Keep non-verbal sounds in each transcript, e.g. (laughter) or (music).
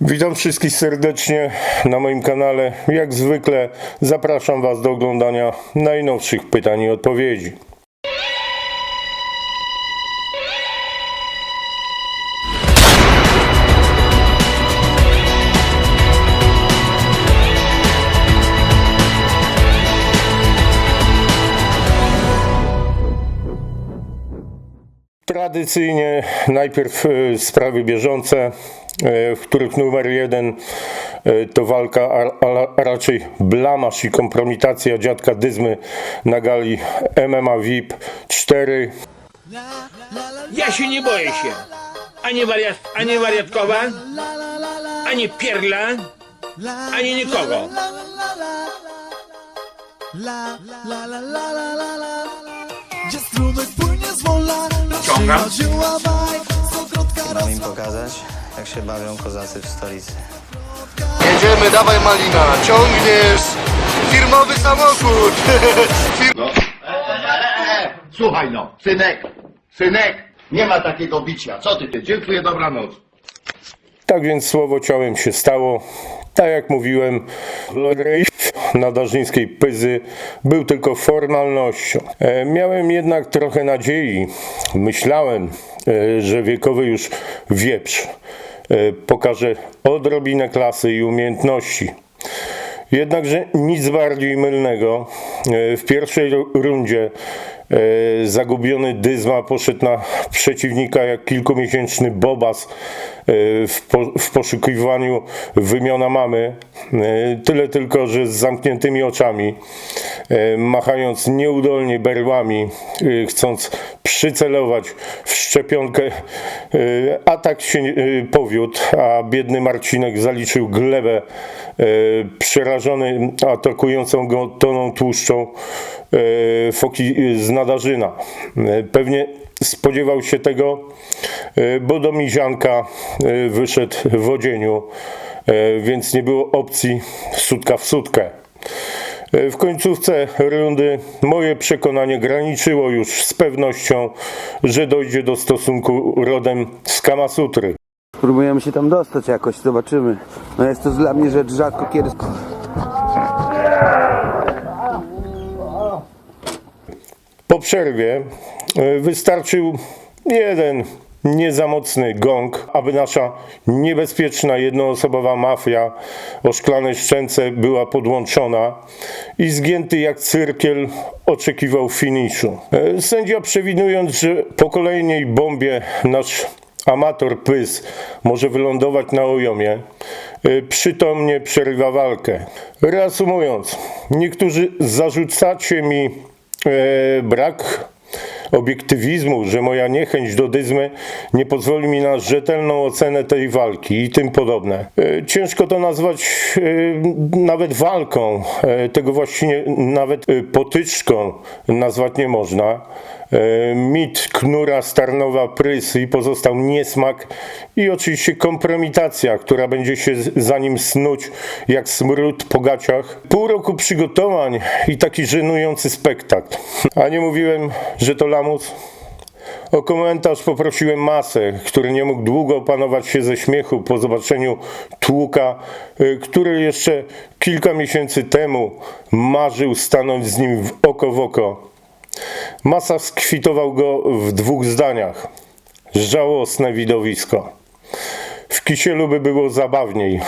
Witam wszystkich serdecznie na moim kanale. Jak zwykle zapraszam Was do oglądania najnowszych pytań i odpowiedzi. Tradycyjnie najpierw e, sprawy bieżące, e, w których numer jeden e, to walka, a, raczej blamasz i kompromitacja dziadka Dyzmy na gali MMA VIP 4. Ja się nie boję się. Ani, wariat, ani wariatkowa, ani pierla, ani nikogo. Gdzie strumyk płynie z wola Ciągam. Mam im pokazać, jak się bawią kozacy w stolicy. Jedziemy, dawaj Malina, ciągniesz! Firmowy samochód! (laughs) Słuchaj no, synek, synek, nie ma takiego bicia. Co ty, ty? Dziękuję, dobranoc. Tak więc słowo ciałem się stało. Tak jak mówiłem, nadarzyńskiej Pyzy był tylko formalnością. E, miałem jednak trochę nadziei. Myślałem, e, że wiekowy już wieprz e, pokaże odrobinę klasy i umiejętności. Jednakże nic bardziej mylnego. W pierwszej ru- rundzie zagubiony Dyzma poszedł na przeciwnika jak kilkumiesięczny Bobas. E, w, po, w poszukiwaniu wymiona mamy. E, Tyle tylko, że z zamkniętymi oczami, e, machając nieudolnie berłami, e, chcąc przycelować w szczepionkę, e, a tak się e, powiódł, a biedny Marcinek zaliczył glebę e, przerażony atakującą go toną tłuszczą. E, foki z nadarzyna. E, Pewnie spodziewał się tego, e, bo do Mizianka e, wyszedł w odzieniu, więc nie było opcji sutka w sutkę. W końcówce rundy moje przekonanie graniczyło już z pewnością, że dojdzie do stosunku rodem z Kamasutry. Próbujemy się tam dostać jakoś, zobaczymy. No jest to dla mnie rzecz rzadko kiedy... Po przerwie e, wystarczył jeden nie za mocny gong, aby nasza niebezpieczna jednoosobowa mafia o szklanej szczęce była podłączona i zgięty jak cyrkiel oczekiwał finiszu. E, Sędzia przewidując, że po kolejnej bombie nasz amator Pys może wylądować na ojomie, y, przytomnie przerywa walkę. Reasumując, niektórzy zarzucacie mi e, brak obiektywizmu, że moja niechęć do dyzmy nie pozwoli mi na rzetelną ocenę tej walki i tym podobne. E, Ciężko to nazwać e, nawet walką, E, tego właściwie nawet e, potyczką nazwać nie można. E, Mit, knura, starnowa, prys i pozostał niesmak i oczywiście kompromitacja, która będzie się za nim snuć jak smród po gaciach. Pół roku przygotowań i taki żenujący spektakl. A nie mówiłem, że to lamus? O komentarz poprosiłem masę, który nie mógł długo opanować się ze śmiechu po zobaczeniu tłuka, y, który jeszcze kilka miesięcy temu marzył stanąć z nim w oko w oko. Masa skwitował go w dwóch zdaniach. Żałosne widowisko. W kisielu by było zabawniej.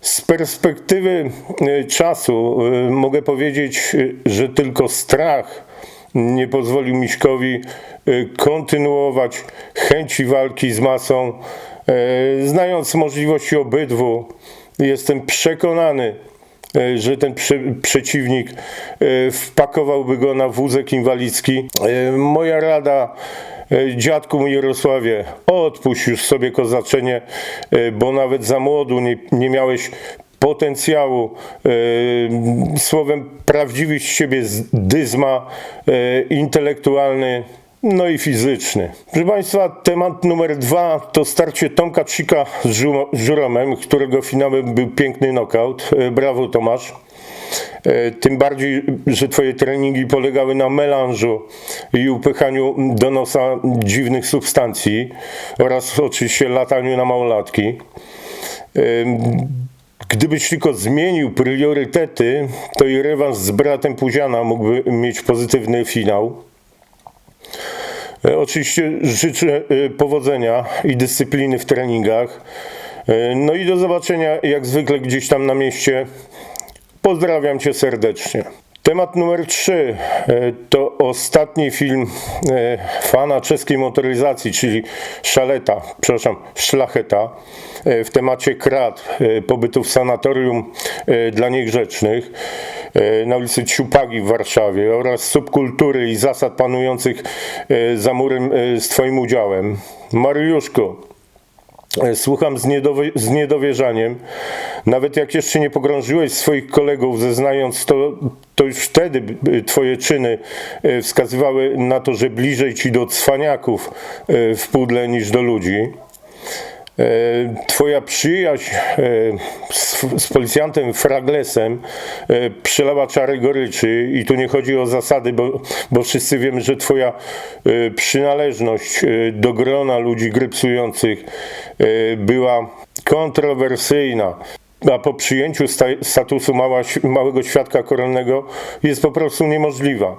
Z perspektywy y, czasu y, mogę powiedzieć, y, że tylko strach nie pozwolił Miśkowi kontynuować chęci walki z masą. Znając możliwości obydwu, jestem przekonany, e, że ten prze, przeciwnik e, wpakowałby go na wózek inwalidzki. E, Moja rada e, dziadku Jarosławie, odpuść już sobie kozaczenie, e, bo nawet za młodu nie, nie miałeś potencjału, e, słowem prawdziwy z siebie dyzma, e, intelektualny, no i fizyczny. Proszę Państwa, temat numer dwa to starcie Tomka Cika z Żu- Żuromem, którego finałem był piękny knockout. E, Brawo Tomasz. E, Tym bardziej, że Twoje treningi polegały na melanżu i upychaniu do nosa dziwnych substancji oraz oczywiście lataniu na małolatki. Ym, Gdybyś tylko zmienił priorytety, to i rewanż z bratem Puziana mógłby mieć pozytywny finał. E, Oczywiście życzę e, powodzenia i dyscypliny w treningach. E, No i do zobaczenia jak zwykle gdzieś tam na mieście. Pozdrawiam Cię serdecznie. Temat numer 3 to ostatni film fana czeskiej motoryzacji, czyli Szaleta, przepraszam, Szlacheta w temacie krat, pobytu w sanatorium dla niegrzecznych na ulicy Ciupagi w Warszawie oraz subkultury i zasad panujących e, za murem e, z Twoim udziałem. Mariuszko, E, Słucham z, z niedowierzaniem. Nawet jak jeszcze nie pogrążyłeś swoich kolegów, zeznając to, to już wtedy e, twoje czyny e, wskazywały na to, że bliżej ci do cwaniaków e, w pudle niż do ludzi. E, Twoja przyjaźń e, z, z policjantem Fraglesem e, przelała czary goryczy i tu nie chodzi o zasady, bo, bo wszyscy wiemy, że Twoja przynależność do grona ludzi grypsujących była kontrowersyjna. A po przyjęciu sta- statusu mała, małego świadka koronnego jest po prostu niemożliwa.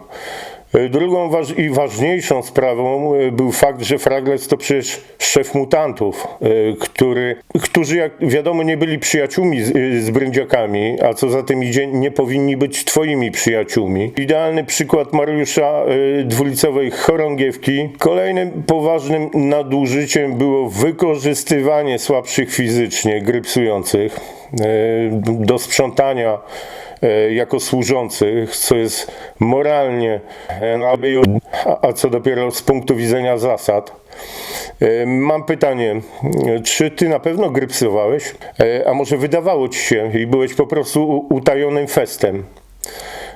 E, Drugą waż- i ważniejszą sprawą e, był fakt, że Fragles to przecież szef mutantów, e, który, którzy jak wiadomo nie byli przyjaciółmi z, z brędziakami, a co za tym idzie nie powinni być twoimi przyjaciółmi. Idealny przykład Mariusza dwulicowej chorągiewki. Kolejnym poważnym nadużyciem było wykorzystywanie słabszych fizycznie, grypsujących do sprzątania jako służących, co jest moralnie, e, a- co dopiero z punktu widzenia zasad. E, Mam pytanie, e, czy ty na pewno grypsowałeś, E, a może wydawało ci się i byłeś po prostu utajonym festem?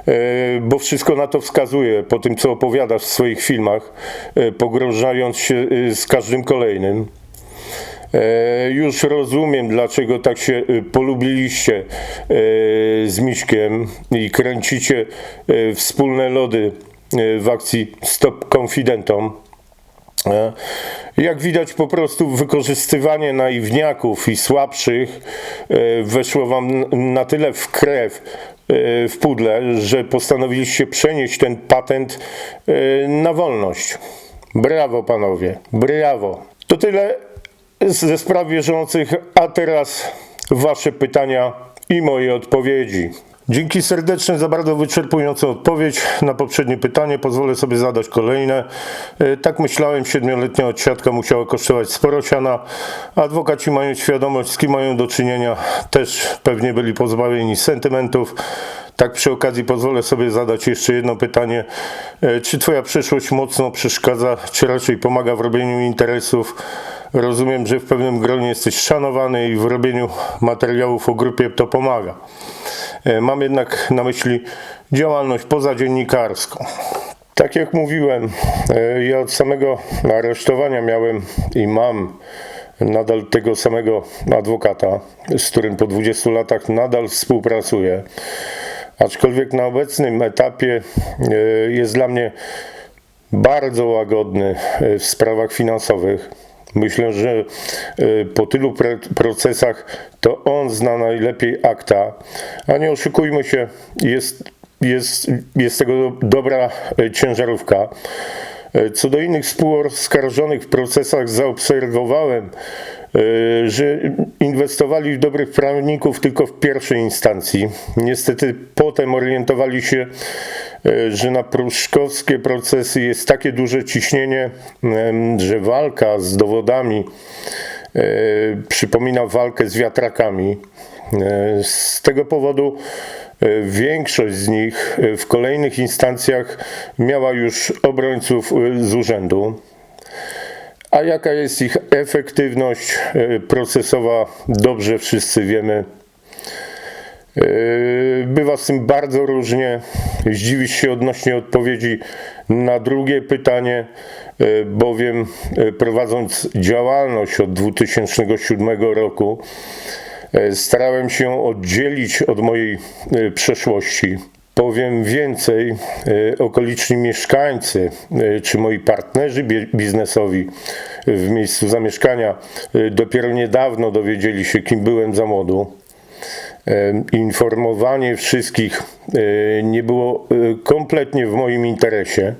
E, bo wszystko na to wskazuje po tym, co opowiadasz w swoich filmach, e, pogrążając się e, z każdym kolejnym. E, Już rozumiem, dlaczego tak się e, polubiliście e, z Miśkiem i kręcicie wspólne lody w akcji Stop Confidentom. E, Jak widać, po prostu wykorzystywanie naiwniaków i słabszych weszło wam na tyle w krew, w pudle, że postanowiliście przenieść ten patent na wolność. Brawo, panowie, brawo. To tyle ze spraw bieżących, a teraz wasze pytania i moje odpowiedzi. Dzięki serdeczne za bardzo wyczerpującą odpowiedź na poprzednie pytanie. Pozwolę sobie zadać kolejne. E, Tak myślałem, siedmioletnia odsiadka musiała kosztować sporo siana. Adwokaci mają świadomość, z kim mają do czynienia. Też pewnie byli pozbawieni sentymentów. Tak przy okazji pozwolę sobie zadać jeszcze jedno pytanie. E, Czy twoja przeszłość mocno przeszkadza, czy raczej pomaga w robieniu interesów? Rozumiem, że w pewnym gronie jesteś szanowany i w robieniu materiałów o grupie to pomaga. E, Mam jednak na myśli działalność pozadziennikarską. Tak jak mówiłem, e, ja od samego aresztowania miałem i mam nadal tego samego adwokata, z którym po 20 latach nadal współpracuję. Aczkolwiek na obecnym etapie e, jest dla mnie bardzo łagodny w sprawach finansowych. Myślę, że e, po tylu procesach to on zna najlepiej akta, a nie oszukujmy się, jest, jest, jest tego dobra e, ciężarówka. E, Co do innych współoskarżonych w procesach zaobserwowałem, że inwestowali w dobrych prawników tylko w pierwszej instancji. Niestety potem orientowali się, e, że na pruszkowskie procesy jest takie duże ciśnienie, że walka z dowodami e, przypomina walkę z wiatrakami. E, Z tego powodu e, większość z nich e, w kolejnych instancjach miała już obrońców e, z urzędu. A jaka jest ich efektywność e, procesowa, dobrze wszyscy wiemy. E, Bywa z tym bardzo różnie. Zdziwisz się odnośnie odpowiedzi na drugie pytanie, e, bowiem prowadząc działalność od 2007 roku, starałem się oddzielić od mojej przeszłości. Powiem więcej, e, okoliczni mieszkańcy e, czy moi partnerzy biznesowi w miejscu zamieszkania e, dopiero niedawno dowiedzieli się, kim byłem za młodu. Informowanie wszystkich nie było kompletnie w moim interesie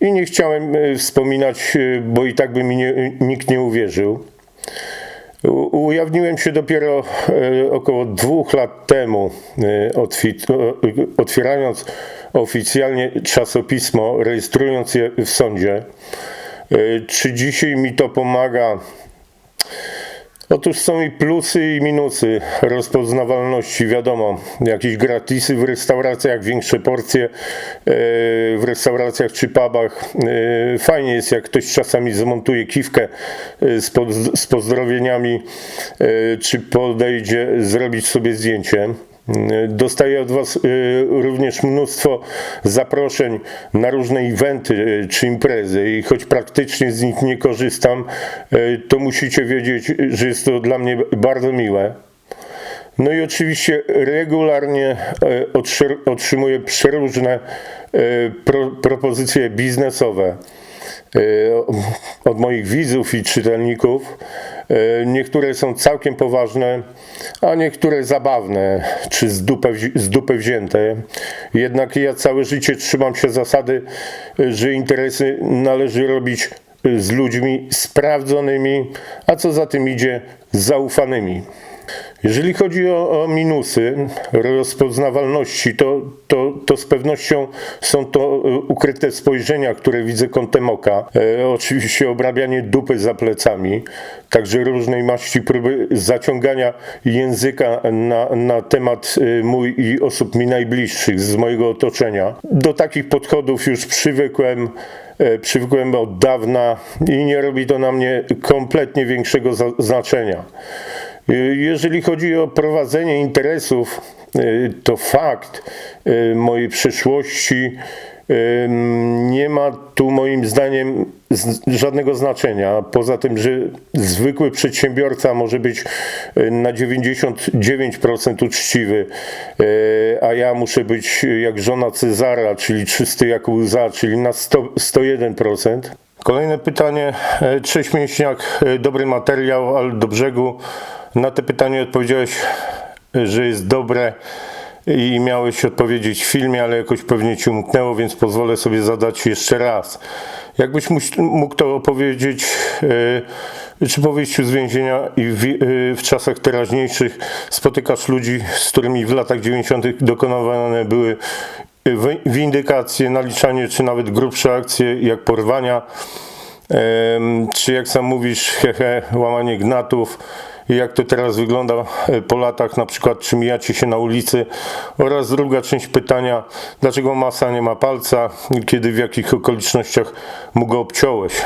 i nie chciałem wspominać, bo i tak by mi nie, nikt nie uwierzył. Ujawniłem się dopiero e, około dwóch lat temu, e, otwierając oficjalnie czasopismo, rejestrując je w sądzie. E, Czy dzisiaj mi to pomaga? Otóż są i plusy i minusy rozpoznawalności, wiadomo, jakieś gratisy w restauracjach, większe porcje e, w restauracjach czy pubach. E, Fajnie jest, jak ktoś czasami zamontuje kiwkę e, z, pozdrowieniami, czy podejdzie zrobić sobie zdjęcie. Dostaję od Was y, również mnóstwo zaproszeń na różne eventy y, czy imprezy i choć praktycznie z nich nie korzystam, y, to musicie wiedzieć, że jest to dla mnie bardzo miłe. No i oczywiście regularnie otrzymuję przeróżne pro, propozycje biznesowe od moich widzów i czytelników. E, Niektóre są całkiem poważne, a niektóre zabawne czy z dupy, z dupy wzięte. Jednak ja całe życie trzymam się zasady, e, że interesy należy robić e, z ludźmi sprawdzonymi, a co za tym idzie, zaufanymi. Jeżeli chodzi o, o minusy rozpoznawalności, to, to, to z pewnością są to e, ukryte spojrzenia, które widzę kątem oka. E, oczywiście obrabianie dupy za plecami, także różnej maści próby zaciągania języka na, na temat e, mój i osób mi najbliższych z mojego otoczenia. Do takich podchodów już przywykłem. E, Przywykłem od dawna i nie robi to na mnie kompletnie większego znaczenia. Jeżeli chodzi o prowadzenie interesów, y, to fakt y, mojej przeszłości y, nie ma tu moim zdaniem żadnego znaczenia. Poza tym, że zwykły przedsiębiorca może być na 99% uczciwy, a ja muszę być jak żona Cezara, czyli czysty jak łza, czyli na 100, 101%. Kolejne pytanie. E, Cześć Mięśniak, E, dobry materiał, ale do brzegu. Na te pytanie odpowiedziałeś, że jest dobre i miałeś odpowiedzieć w filmie, ale jakoś pewnie ci umknęło, więc pozwolę sobie zadać jeszcze raz. Jakbyś mógł to opowiedzieć, e, czy po wyjściu z więzienia i w, e, w czasach teraźniejszych spotykasz ludzi, z którymi w latach 90. dokonywane były wi- windykacje, naliczanie, czy nawet grubsze akcje, jak porwania, czy jak sam mówisz, hehe, łamanie gnatów, jak to teraz wygląda e, po latach, na przykład czy mijacie się na ulicy oraz druga część pytania, dlaczego masa nie ma palca, kiedy w jakich okolicznościach mu go obciąłeś. (laughs)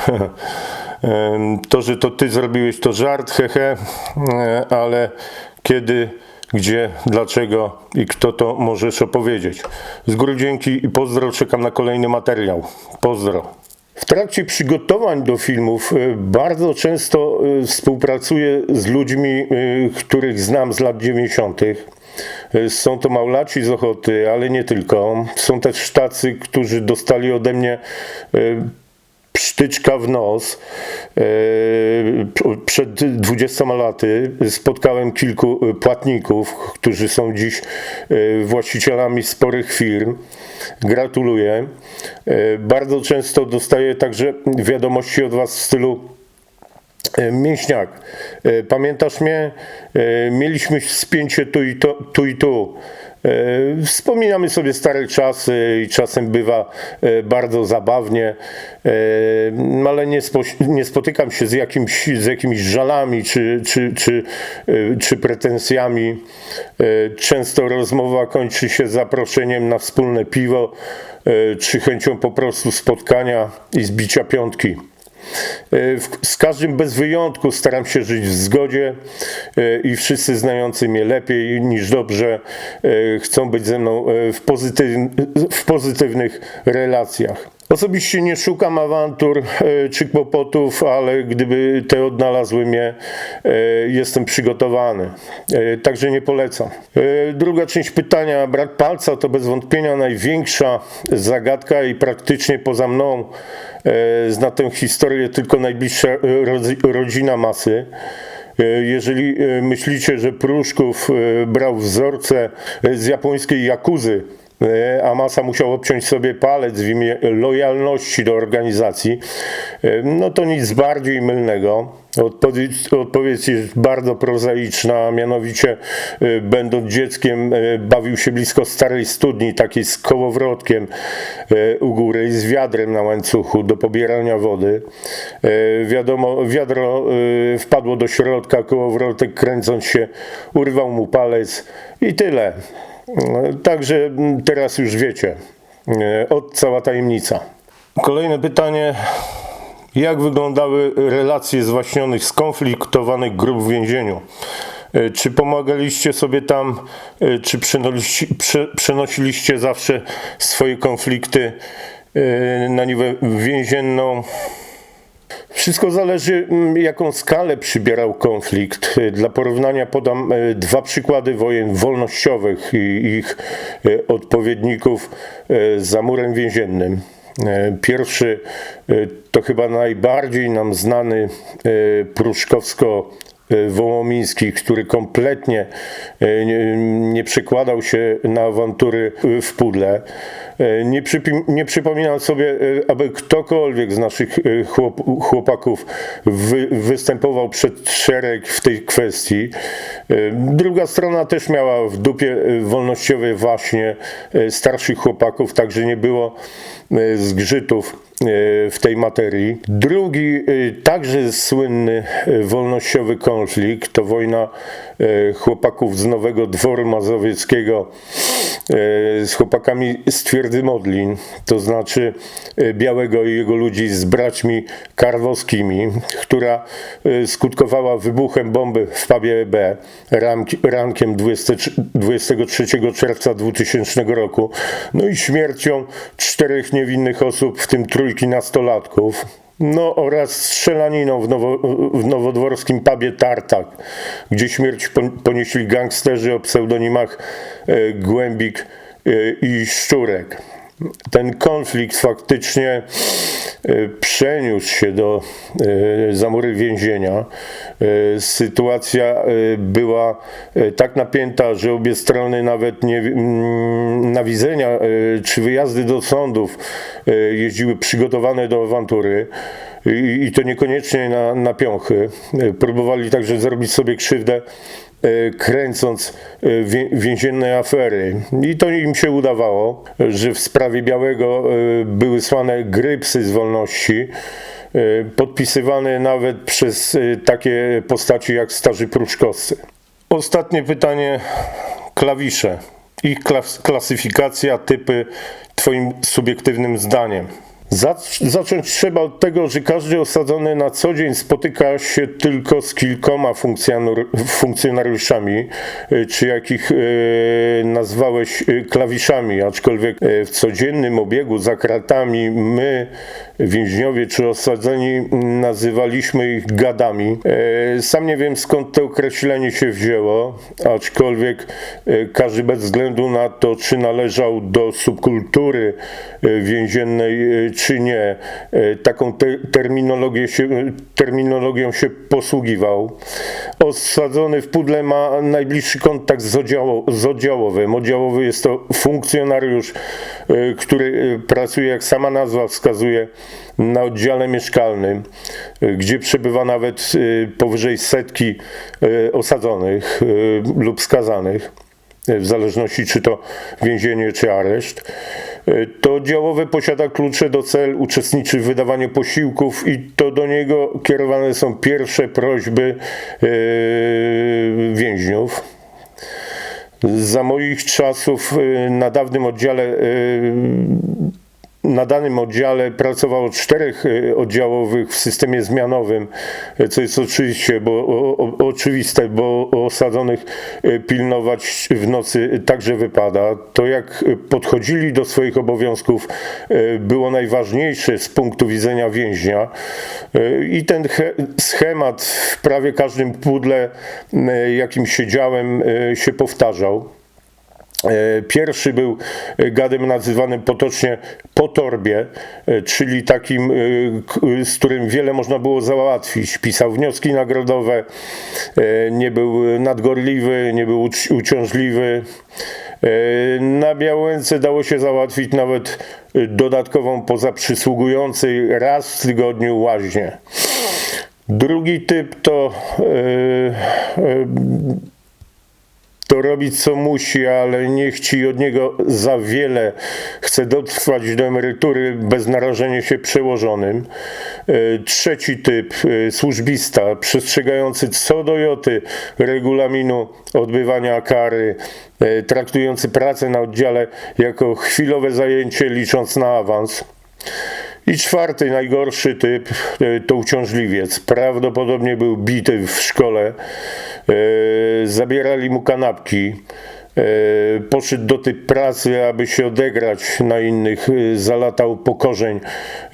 To, że to ty zrobiłeś to żart, hehe, e, ale kiedy gdzie, dlaczego i kto to możesz opowiedzieć. Z góry dzięki i pozdro, czekam na kolejny materiał. Pozdro. W trakcie przygotowań do filmów e, bardzo często e, współpracuję z ludźmi, e, których znam z lat 90. E, Są to małolaci z Ochoty, ale nie tylko. Są też tacy, którzy dostali ode mnie psztyczka w nos. E, Przed 20 laty spotkałem kilku e, płatników, którzy są dziś e, właścicielami sporych firm. Gratuluję. Bardzo często dostaję także wiadomości od Was w stylu Mięśniak, pamiętasz mnie? Mieliśmy spięcie tu i, to, tu i tu. E, Wspominamy sobie stare czasy i czasem bywa e, bardzo zabawnie, e, ale nie, spo, nie spotykam się z, jakimś, z jakimiś żalami czy, czy, czy, czy pretensjami. Często rozmowa kończy się zaproszeniem na wspólne piwo czy chęcią po prostu spotkania i zbicia piątki. E, Z każdym bez wyjątku staram się żyć w zgodzie e, i wszyscy znający mnie lepiej niż dobrze e, chcą być ze mną w, pozytyw, w pozytywnych relacjach. Osobiście nie szukam awantur e, czy kłopotów, ale gdyby te odnalazły mnie, e, jestem przygotowany. E, Także nie polecam. Druga część pytania. Brak palca to bez wątpienia największa zagadka i praktycznie poza mną zna tę historię tylko najbliższa rodzi- rodzina masy. Jeżeli myślicie, że Pruszków brał wzorce z japońskiej jakuzy, e, a Masa musiał obciąć sobie palec w imię lojalności do organizacji, e, no to nic bardziej mylnego. Odpowiedź, jest bardzo prozaiczna, a mianowicie e, będąc dzieckiem bawił się blisko starej studni, takiej z kołowrotkiem u góry i z wiadrem na łańcuchu do pobierania wody. Wiadomo, wiadro wpadło do środka, kołowrotek kręcąc się urwał mu palec i tyle. E, Także teraz już wiecie. E, Od cała tajemnica. Kolejne pytanie. Jak wyglądały relacje zwaśnionych, skonfliktowanych grup w więzieniu? E, Czy pomagaliście sobie tam, e, czy przenosiliście, prze, przenosiliście zawsze swoje konflikty na niwę więzienną? Wszystko zależy, mm, jaką skalę przybierał konflikt. E, Dla porównania podam e, dwa przykłady wojen wolnościowych i ich e, odpowiedników za murem więziennym. Pierwszy to chyba najbardziej nam znany Pruszkowsko Wołomiński, który kompletnie nie, przekładał się na awantury w pudle. E, Nie, przypi- nie przypominam sobie, e, aby ktokolwiek z naszych e, chłop, chłopaków wy, występował przed szereg w tej kwestii. Druga strona też miała w dupie e, wolnościowe właśnie starszych chłopaków, także nie było zgrzytów w tej materii. Drugi, także słynny wolnościowy konflikt to wojna chłopaków z Nowego Dworu Mazowieckiego z chłopakami z Twierdzy Modlin, to znaczy e, Białego i jego ludzi z braćmi karwowskimi, która e, skutkowała wybuchem bomby w pubie B ranki- rankiem 23 23 czerwca 2000 roku, no i śmiercią czterech niewinnych osób, w tym trójki nastolatków. No oraz strzelaniną w, nowo, w nowodworskim pubie Tartak, gdzie śmierć pon- ponieśli gangsterzy o pseudonimach e, Głębik e, i Szczurek. Ten konflikt faktycznie przeniósł się do e, zamury więzienia. E, Sytuacja e, była e, tak napięta, że obie strony nawet nie, mm, na widzenia e, czy wyjazdy do sądów e, jeździły przygotowane do awantury. I, to niekoniecznie na, na piąchy. E, Próbowali także zrobić sobie krzywdę e, kręcąc e, wię- więzienne afery. I to im się udawało, że w sprawie Białego e, były słane grypsy z wolności, e, podpisywane nawet przez e, takie postaci jak starzy pruszkowscy. Ostatnie pytanie. Klawisze. Ich klas- klasyfikacja, typy, twoim subiektywnym zdaniem. Zac- Zacząć trzeba od tego, że każdy osadzony na co dzień spotyka się tylko z kilkoma funkcjonariuszami, y, czy jakich y, nazwałeś y, klawiszami, aczkolwiek w codziennym obiegu za kratami my, więźniowie czy osadzeni, nazywaliśmy ich gadami. E, Sam nie wiem skąd to określenie się wzięło, aczkolwiek e, każdy bez względu na to, czy należał do subkultury e, więziennej, e, czy nie, e, taką te terminologię się, terminologią się posługiwał. Osadzony w pudle ma najbliższy kontakt z, oddziało, z oddziałowym. Oddziałowy jest to funkcjonariusz, e, który e, pracuje, jak sama nazwa wskazuje, na oddziale mieszkalnym, gdzie przebywa nawet powyżej setki osadzonych lub skazanych w zależności czy to więzienie, czy areszt. E, To oddziałowe posiada klucze do cel, uczestniczy w wydawaniu posiłków i to do niego kierowane są pierwsze prośby e, więźniów. Za moich czasów e, na dawnym oddziale na danym oddziale pracowało czterech e, oddziałowych w systemie zmianowym, e, co jest oczywiście, bo, o, oczywiste, bo osadzonych e, pilnować w nocy także wypada. To jak podchodzili do swoich obowiązków było najważniejsze z punktu widzenia więźnia i ten he- schemat w prawie każdym pudle, jakim siedziałem, się powtarzał. E, Pierwszy był e, gadem nazywanym potocznie po torbie, e, czyli takim, z którym wiele można było załatwić. Pisał wnioski nagrodowe, nie był nadgorliwy, nie był uci- uciążliwy. Na Białęce dało się załatwić nawet dodatkową poza przysługującej raz w tygodniu łaźnię. Drugi typ to e, e, to robić co musi, ale nie chci od niego za wiele. Chce dotrwać do emerytury bez narażenia się przełożonym. E, Trzeci typ, e, służbista, przestrzegający co do joty regulaminu odbywania kary, e, traktujący pracę na oddziale jako chwilowe zajęcie, licząc na awans. I czwarty, najgorszy typ e, to uciążliwiec. Prawdopodobnie był bity w szkole. E, Zabierali mu kanapki. E, Poszedł do tej pracy, aby się odegrać na innych. E, Zalatał pokorzeń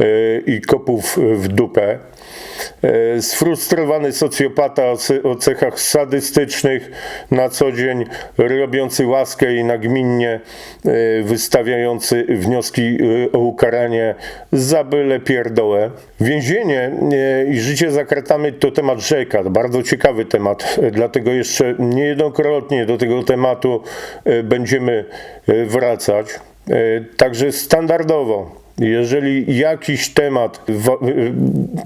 e, i kopów w dupę. Sfrustrowany socjopata o ce- o cechach sadystycznych, na co dzień robiący łaskę i nagminnie wystawiający wnioski o ukaranie za byle pierdołę. Więzienie i życie za kratami to temat rzeka, bardzo ciekawy temat, dlatego jeszcze niejednokrotnie do tego tematu będziemy e, wracać. E, Także standardowo jeżeli jakiś temat wa- y,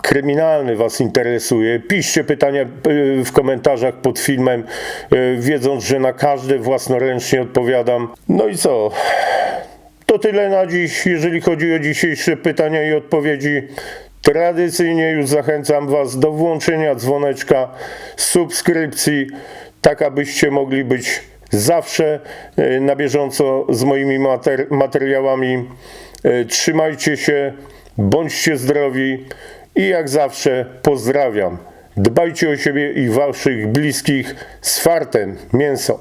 kryminalny Was interesuje, piszcie pytania y, w komentarzach pod filmem, y, wiedząc, że na każde własnoręcznie odpowiadam. No i co? To tyle na dziś, jeżeli chodzi o dzisiejsze pytania i odpowiedzi. Tradycyjnie już zachęcam Was do włączenia dzwoneczka, subskrypcji, tak abyście mogli być zawsze e, na bieżąco z moimi mater- materiałami. E, Trzymajcie się, bądźcie zdrowi i jak zawsze pozdrawiam. Dbajcie o siebie i waszych bliskich z fartem mięso.